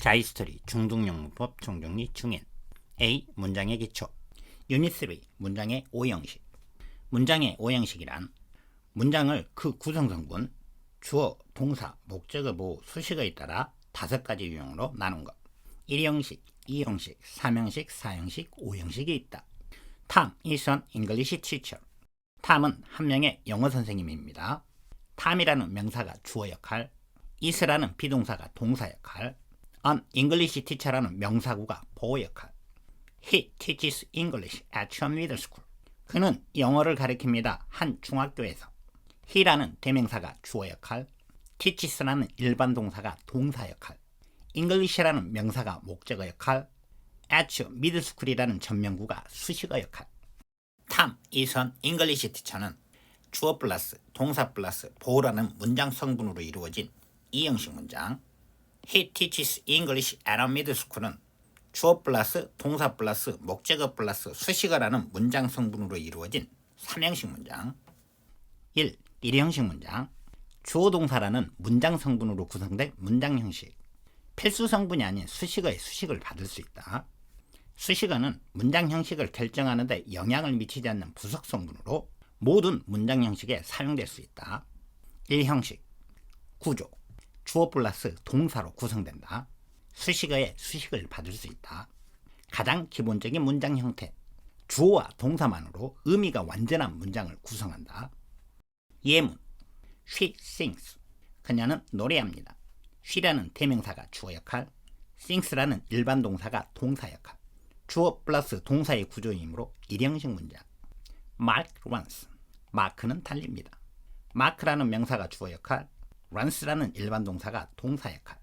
자이스토리 중등용문법 종정리 중엔. A. 문장의 기초. 유닛 3 문장의 오형식. 문장의 오형식이란 문장을 그 구성성분 주어, 동사, 목적어, 보호, 수식어에 따라 다섯 가지 유형으로 나눈 것. 1형식, 2형식, 3형식, 4형식, 5형식이 있다. 탐 an English teacher 탐은 한 명의 영어 선생님입니다. 탐이라는 명사가 주어 역할 is라는 비동사가 동사 역할 an English teacher라는 명사구가 보호 역할. He teaches English at a middle school. 그는 영어를 가르칩니다. 한 중학교에서. he라는 대명사가 주어 역할, teaches라는 일반 동사가 동사 역할, English라는 명사가 목적어 역할, at a middle school이라는 전명구가 수식어 역할. 탐, 이선, English teacher는 주어 플러스 동사 플러스 보호라는 문장 성분으로 이루어진 이형식 문장. He teaches English at a middle school은 주어 플러스 동사 플러스 목적어 플러스 수식어라는 문장 성분으로 이루어진 3형식 문장 1. 1형식 문장 주어 동사라는 문장 성분으로 구성된 문장 형식 필수 성분이 아닌 수식어의 수식을 받을 수 있다. 수식어는 문장 형식을 결정하는 데 영향을 미치지 않는 부속 성분으로 모든 문장 형식에 사용될 수 있다. 1형식 구조 주어 플러스 동사로 구성된다. 수식어에 수식을 받을 수 있다. 가장 기본적인 문장 형태. 주어와 동사만으로 의미가 완전한 문장을 구성한다. 예문. She sings. 그녀는 노래합니다. she라는 대명사가 주어 역할, sings라는 일반 동사가 동사 역할. 주어 플러스 동사의 구조이므로 일형식 문장. Mark runs. 마크는 달립니다. 마크라는 명사가 주어 역할, runs라는 일반 동사가 동사 역할.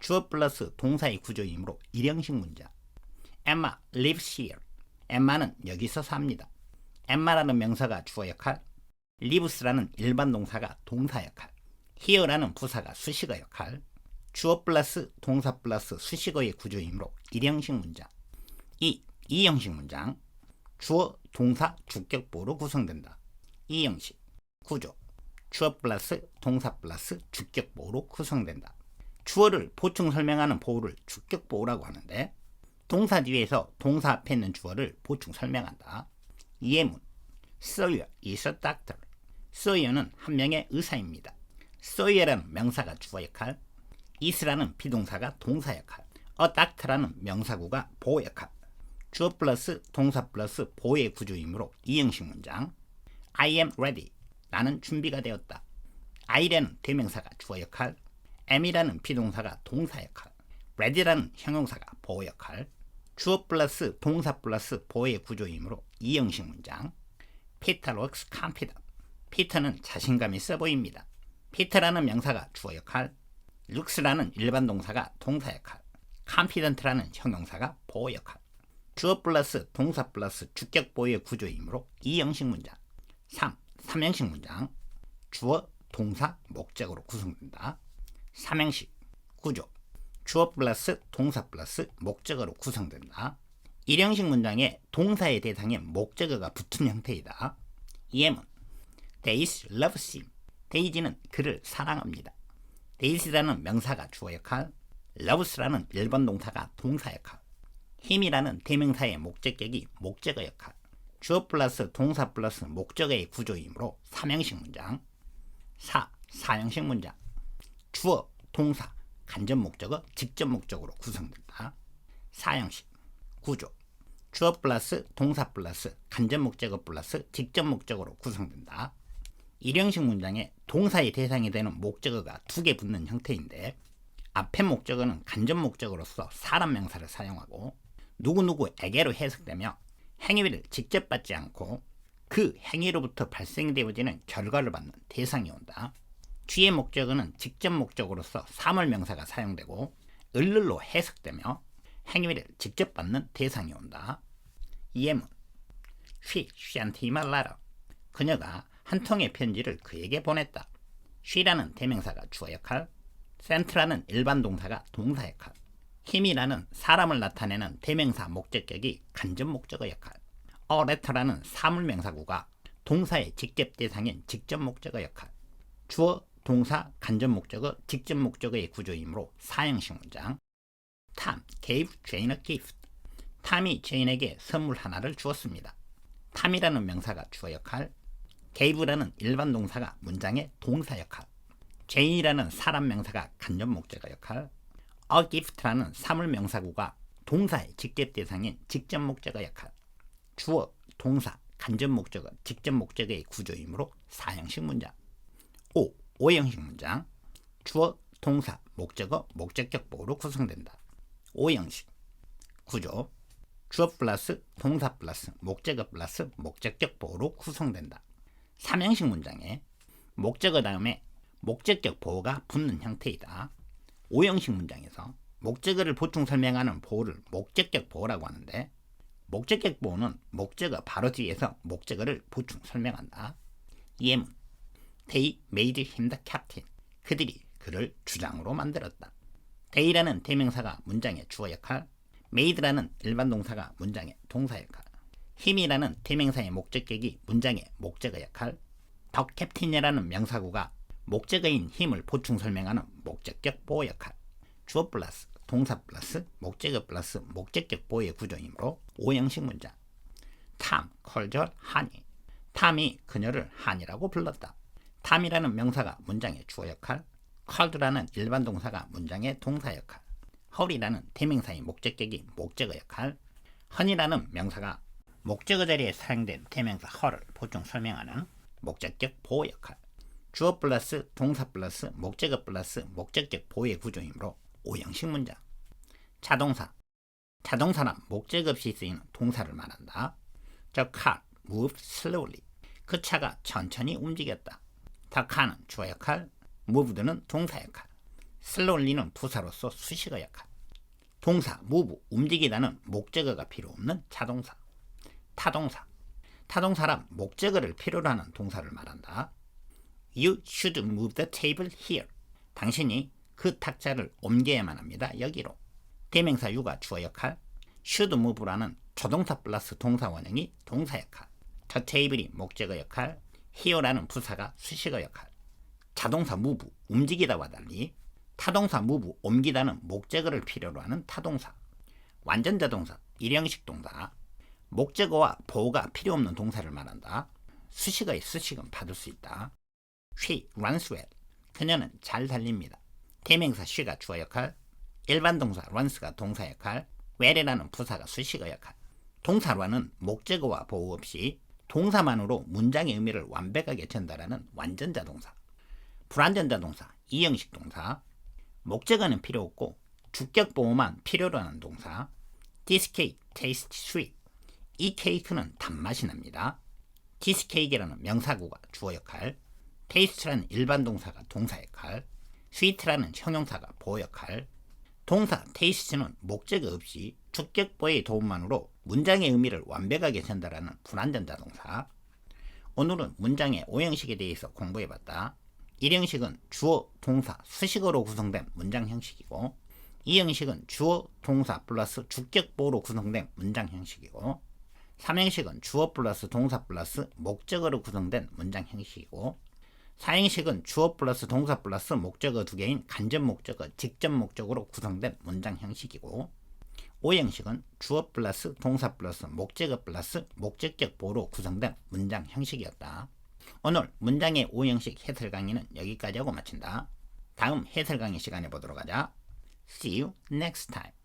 주어 플러스 동사의 구조이므로 일형식 문장. Emma lives here. 엠마는 여기서 삽니다. 엠마라는 명사가 주어 역할, lives라는 일반 동사가 동사 역할, here라는 부사가 수식어 역할, 주어 플러스 동사 플러스 수식어의 구조이므로 일형식 문장. 이 이형식 문장. 주어, 동사, 주격보로 구성된다. 이형식 구조. 주어 플러스 동사 플러스 주격보호로 구성된다. 주어를 보충 설명하는 보호를 주격보호라고 하는데 동사 뒤에서 동사 앞에 있는 주어를 보충 설명한다. 예문 Sawyer is a doctor. Sawyer는 한 명의 의사입니다. Sawyer라는 명사가 주어 역할, is라는 비동사가 동사 역할, a doctor라는 명사구가 보호 역할, 주어 플러스 동사 플러스 보호의 구조이므로 이형식 문장 I am ready. 나는 준비가 되었다. I라는 대명사가 주어 역할, am이라는 비동사가 동사 역할, ready라는 형용사가 보호 역할, 주어 플러스 동사 플러스 보호의 구조이므로 이형식 문장. Peter looks confident. 피터는 자신감 있어 보입니다. 피터라는 명사가 주어 역할, looks라는 일반 동사가 동사 역할, confident라는 형용사가 보호 역할. 주어 플러스 동사 플러스 주격 보호의 구조이므로 이형식 문장. 3. 3형식 문장. 주어, 동사, 목적으로 구성된다. 3형식 구조. 주어 플러스 동사 플러스 목적어로 구성된다. 1형식 문장에 동사의 대상에 목적어가 붙은 형태이다. 예문. Daisy loves him. 데이지는 그를 사랑합니다. 데이지라는 명사가 주어 역할, loves라는 일반 동사가 동사 역할, 힘이라는 대명사의 목적격이 목적어 역할, 주어 플러스 동사 플러스 목적어의 구조이므로 3형식 문장. 4. 4형식 문장. 주어, 동사, 간접 목적어, 직접 목적으로 구성된다. 4형식 구조. 주어 플러스 동사 플러스 간접 목적어 플러스 직접 목적으로 구성된다. 1형식 문장에 동사의 대상이 되는 목적어가 두 개 붙는 형태인데 앞에 목적어는 간접 목적어로서 사람 명사를 사용하고 누구누구에게로 해석되며 행위를 직접 받지 않고 그 행위로부터 발생되어지는 결과를 받는 대상이 온다. 뒤의 목적어는 직접 목적으로서 사물명사가 사용되고 을를로 해석되며 행위를 직접 받는 대상이 온다. 예문 him a letter. 그녀가 한 통의 편지를 그에게 보냈다. she라는 대명사가 주어 역할, sent라는 일반 동사가 동사 역할, 힘이라는 사람을 나타내는 대명사 목적격이 간접 목적어 역할, letter라는 사물명사구가 동사의 직접 대상인 직접 목적어 역할, 주어, 동사, 간접 목적어, 직접 목적어의 구조이므로 사형식 문장, Tom gave Jane a gift. 탐이 제인에게 선물 하나를 주었습니다. 탐이라는 명사가 주어 역할, gave라는 일반 동사가 문장의 동사 역할, 제인이라는 사람 명사가 간접 목적어 역할, a gift라는 사물 명사구가 동사의 직접 대상인 직접 목적어 역할, 주어, 동사, 간접 목적어, 직접 목적어의 구조이므로 사형식 문장. 5. 오형식 문장. 주어, 동사, 목적어, 목적격 보호로 구성된다. 오형식 구조. 주어 플러스 동사 플러스 목적어 플러스 목적격 보호로 구성된다. 삼형식 문장에 목적어 다음에 목적격 보호가 붙는 형태이다. 오형식 문장에서 목적어를 보충 설명하는 보호를 목적격 보호라고 하는데 목적격 보호는 목적어 바로 뒤에서 목적어를 보충 설명한다. 예문 They made him the captain. 그들이 그를 주장으로 만들었다. they라는 대명사가 문장의 주어 역할, made라는 일반 동사가 문장의 동사 역할, him이라는 대명사의 목적격이 문장의 목적어 역할, 더 캡틴이라는 명사구가 목적어인 힘을 보충 설명하는 목적격 보호 역할, 주어 플러스 동사 플러스 목적어 플러스 목적격 보호의 구조이므로 오형식 문장. 탐, 컬절, 하니. 탐이 그녀를 한이라고 불렀다. 탐이라는 명사가 문장의 주어 역할, 컬드라는 일반 동사가 문장의 동사 역할, 헐이라는 대명사의 목적격이 목적어 역할, 헌이라는 명사가 목적어 자리에 사용된 대명사 헐을 보충 설명하는 목적격 보호 역할, 주어 플러스 동사 플러스 목적어 플러스 목적격 보호의 구조이므로 오형식 문장. 자동사. 자동사란 목적 없이 쓰이는 동사를 말한다. The car moved slowly. 그 차가 천천히 움직였다. The car는 주어 역할, moved는 동사 역할, slowly는 부사로서 수식어 역할. 동사 move 움직이다는 목적어가 필요 없는 자동사. 타동사. 타동사란 목적어를 필요로 하는 동사를 말한다. You should move the table here. 당신이 그 탁자를 옮겨야만 합니다. 여기로. 대명사 유가 주어 역할, should move라는 조동사 플러스 동사 원형이 동사 역할, the table이 목적어 역할, here라는 부사가 수식어 역할. 자동사 move 움직이다와 달리 타동사 move 옮기다는 목적어를 필요로 하는 타동사. 완전 자동사 일형식 동사. 목적어와 보호가 필요 없는 동사를 말한다. 수식어의 수식은 받을 수 있다. She runs well. 그녀는 잘 달립니다. 대명사 she가 주어 역할, 일반 동사 runs가 동사 역할, well이라는 부사가 수식어 역할. 동사 run은 목적어와 보호 없이 동사만으로 문장의 의미를 완벽하게 전달하는 완전 자 동사. 불완전 자 동사, 이형식 동사. 목적어는 필요 없고 주격 보호만 필요로 하는 동사. This cake tastes sweet. 이 케이크는 단맛이 납니다. Cake이라는 명사구가 주어 역할, taste라는 일반 동사가 동사 역할, sweet라는 형용사가 보호 역할, 동사 taste는 목적어 없이 주격보의 도움만으로 문장의 의미를 완벽하게 전달하는 불완전 자 동사. 오늘은 문장의 오형식에 대해서 공부해봤다. 1형식은 주어, 동사, 수식어로 구성된 문장 형식이고 2형식은 주어, 동사 플러스 주격보로 구성된 문장 형식이고 3형식은 주어 플러스 동사 플러스 목적어로 구성된 문장 형식이고 4형식은 주어 플러스 동사 플러스 목적어 두 개인 간접 목적어, 직접 목적으로 구성된 문장 형식이고 5형식은 주어 플러스 동사 플러스 목적어 플러스 목적격 보로 구성된 문장 형식이었다. 오늘 문장의 5형식 해설 강의는 여기까지 하고 마친다. 다음 해설 강의 시간에 보도록 하자. See you next time.